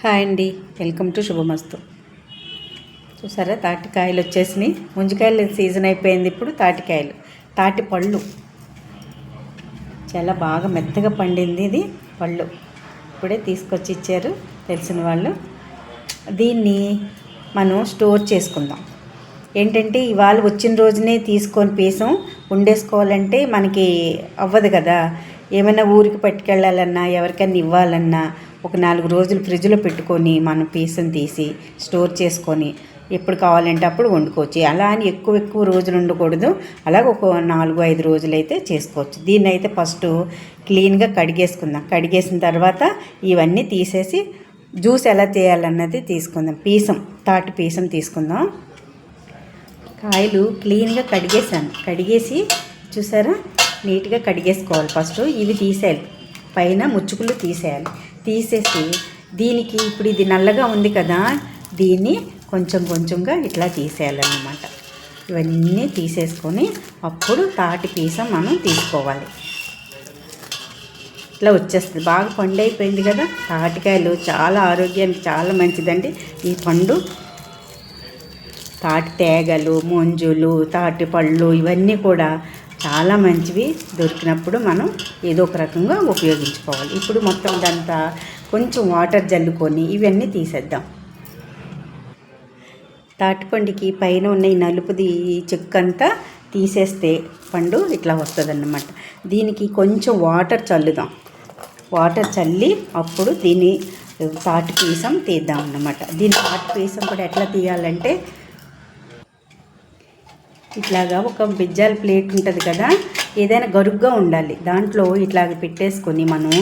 Hi అండి. Welcome to శుభమస్తు. చూసారా? తాటికాయలు వచ్చేసినాయి. ముంజికాయలు సీజన్ అయిపోయింది ఇప్పుడు తాటికాయలు. తాటి పళ్ళు. చాలా బాగా మెత్తగా పండింది ఇది పళ్ళు. ఇప్పుడే తీసుకొచ్చి ఇచ్చారు తెలిసిన వాళ్ళు. దీన్ని మనం స్టోర్ చేసుకుందాం. ఏంటంటే ఇవాళ వచ్చిన రోజునే తీసుకొని పీసం ఉండేసుకోవాలంటే మనకి అవ్వదు కదా. ఏమైనా ఊరికి పట్టుకెళ్ళాలన్నా ఎవరికైనా ఇవ్వాలన్నా ఒక నాలుగు రోజులు ఫ్రిడ్జ్లో పెట్టుకొని మనం పీసం తీసి స్టోర్ చేసుకొని ఎప్పుడు కావాలంటే అప్పుడు వండుకోవచ్చు. అలా అని ఎక్కువ ఎక్కువ రోజులు ఉండకూడదు. అలాగే ఒక నాలుగు ఐదు రోజులు అయితే చేసుకోవచ్చు. దీన్ని అయితే ఫస్ట్ క్లీన్గా కడిగేసుకుందాం. కడిగేసిన తర్వాత ఇవన్నీ తీసేసి జ్యూస్ ఎలా చేయాలన్నది తీసుకుందాం. పీసం తాటి పీసం తీసుకుందాం. కాయలు క్లీన్గా కడిగేసాను కడిగేసి చూసారా? నీట్గా కడిగేసుకోవాలి ఫస్ట్. ఇవి తీసేయాలి. పైన ముచ్చుకులు తీసేయాలి. తీసేసి దీనికి ఇప్పుడు ఇది నల్లగా ఉంది కదా దీన్ని కొంచెం కొంచెంగా ఇట్లా తీసేయాలన్నమాట. ఇవన్నీ తీసేసుకొని అప్పుడు తాటి పీసం మనం తీసుకోవాలి. ఇట్లా వచ్చేస్తుంది. బాగా పండు అయిపోయింది కదా. తాటికాయలు చాలా ఆరోగ్యానికి చాలా మంచిదండి. ఈ పండు తాటి తేగలు మొంజులు తాటి పళ్ళు ఇవన్నీ కూడా చాలా మంచివి దొరికినప్పుడు మనం ఏదో ఒక రకంగా ఉపయోగించుకోవాలి. ఇప్పుడు మొత్తం ఇదంతా కొంచెం వాటర్ జల్లుకొని ఇవన్నీ తీసేద్దాం. తాటిపండుకి పైన ఉన్న ఈ నలుపుది చెక్కంతా తీసేస్తే పండు ఇట్లా వస్తుందన్నమాట. దీనికి కొంచెం వాటర్ చల్లుదాం. వాటర్ చల్లి అప్పుడు దీన్ని తాటి పీసం తీద్దాం అన్నమాట దీని తాటి పీసం కూడా ఎట్లా తీయాలంటే ఇట్లాగా ఒక బిజ్జాల ప్లేట్ ఉంటుంది కదా ఏదైనా గరుగ్గా ఉండాలి. దాంట్లో ఇట్లాగ పెట్టేసుకొని మనం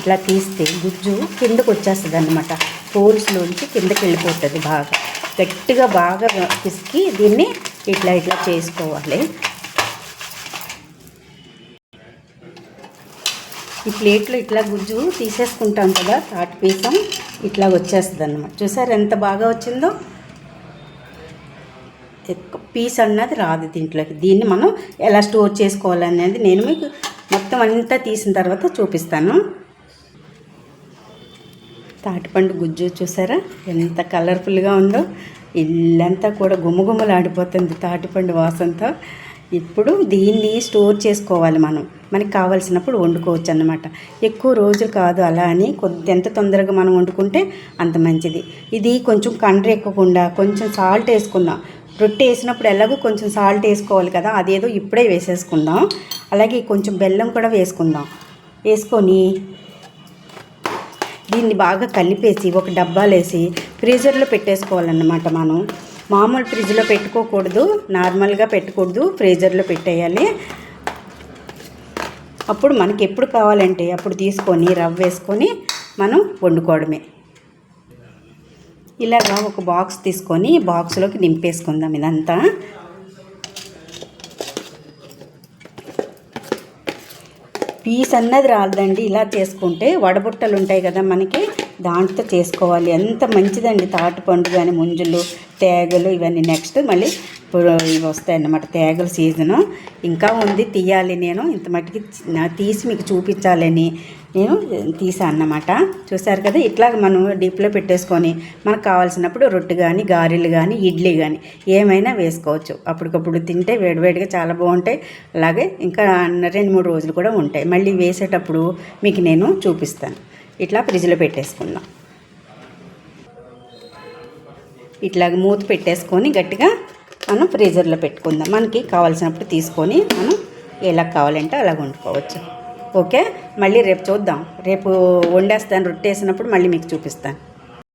ఇట్లా తీస్తే గుజ్జు కిందకు వచ్చేస్తుంది అనమాట హోల్స్లోంచి కిందకి వెళ్ళిపోతుంది బాగా. గట్టిగా బాగా పిసికి దీన్ని ఇట్లా ఇట్లా చేసుకోవాలి. ఈ ప్లేట్లో ఇట్లా గుజ్జు తీసేసుకుంటాం కదా తాటి పీసం ఇట్లా వచ్చేస్తుంది అన్నమాట చూసారు ఎంత బాగా వచ్చిందో? పీస్ అన్నది రాదు దీంట్లోకి. దీన్ని మనం ఎలా స్టోర్ చేసుకోవాలనేది నేను మీకు మొత్తం అంతా తీసిన తర్వాత చూపిస్తాను. తాటిపండు గుజ్జు చూసారా? ఎంత కలర్ఫుల్గా ఉందో. ఇల్లంతా కూడా గుమగుమలాడిపోతుంది తాటిపండు వాసనతో ఇప్పుడు దీన్ని స్టోర్ చేసుకోవాలి మనం. మనకి కావాల్సినప్పుడు వండుకోవచ్చు అన్నమాట ఎక్కువ రోజులు కాదు అలా అని కొద్ది ఎంత తొందరగా మనం వండుకుంటే అంత మంచిది. ఇది కొంచెం కండ్రెక్కకుండా కొంచెం సాల్ట్ వేసుకుందాం రొట్టె వేసినప్పుడు ఎలాగో కొంచెం సాల్ట్ వేసుకోవాలి కదా అదేదో ఇప్పుడే వేసేసుకుందాం. అలాగే కొంచెం బెల్లం కూడా వేసుకుందాం. వేసుకొని దీన్ని బాగా కలిపేసి ఒక డబ్బాలు వేసి ఫ్రీజర్లో పెట్టేసుకోవాలన్నమాట మనం. మామూలు ఫ్రిడ్జ్లో పెట్టుకోకూడదు నార్మల్గా పెట్టకూడదు ఫ్రీజర్లో పెట్టేయాలి. అప్పుడు మనకి ఎప్పుడు కావాలంటే అప్పుడు తీసుకొని రవ్వ వేసుకొని మనం వండుకోవడమే. ఇలాగా ఒక బాక్స్ తీసుకొని బాక్స్లోకి నింపేసుకుందాం ఇదంతా. పీస్ అన్నది రాదండి ఇలా చేసుకుంటే వడబుట్టలు ఉంటాయి కదా మనకి దాంట్లో చేసుకోవాలి. ఎంత మంచిదండి తాటిపండు కానీ ముంజులు తేగలు ఇవన్నీ. నెక్స్ట్ మళ్ళీ ఇప్పుడు ఇవి వస్తాయన్నమాట. తేగల సీజను. ఇంకా ఉంది తీయాలి నేను. ఇంత మట్టికి తీసి మీకు చూపించాలని నేను తీసాను అన్నమాట. చూసారు కదా? ఇట్లా మనం డీప్లో పెట్టేసుకొని మనకు కావాల్సినప్పుడు రొట్టె కానీ గారెలు కానీ ఇడ్లీ కానీ ఏమైనా వేసుకోవచ్చు. అప్పటికప్పుడు తింటే వేడివేడిగా చాలా బాగుంటాయి. అలాగే ఇంకా రెండు మూడు రోజులు కూడా ఉంటాయి. మళ్ళీ వేసేటప్పుడు మీకు నేను చూపిస్తాను. ఇట్లా ఫ్రిడ్జ్లో పెట్టేసుకుందాం. ఇట్లాగ మూత పెట్టేసుకొని గట్టిగా మనం ఫ్రీజర్లో పెట్టుకుందాం. మనకి కావాల్సినప్పుడు తీసుకొని మనం ఎలా కావాలంటే అలా వండుకోవచ్చు. ఓకే? మళ్ళీ రేపు చూద్దాం. రేపు వండేస్తాను రొట్టేసినప్పుడు మళ్ళీ మీకు చూపిస్తాను.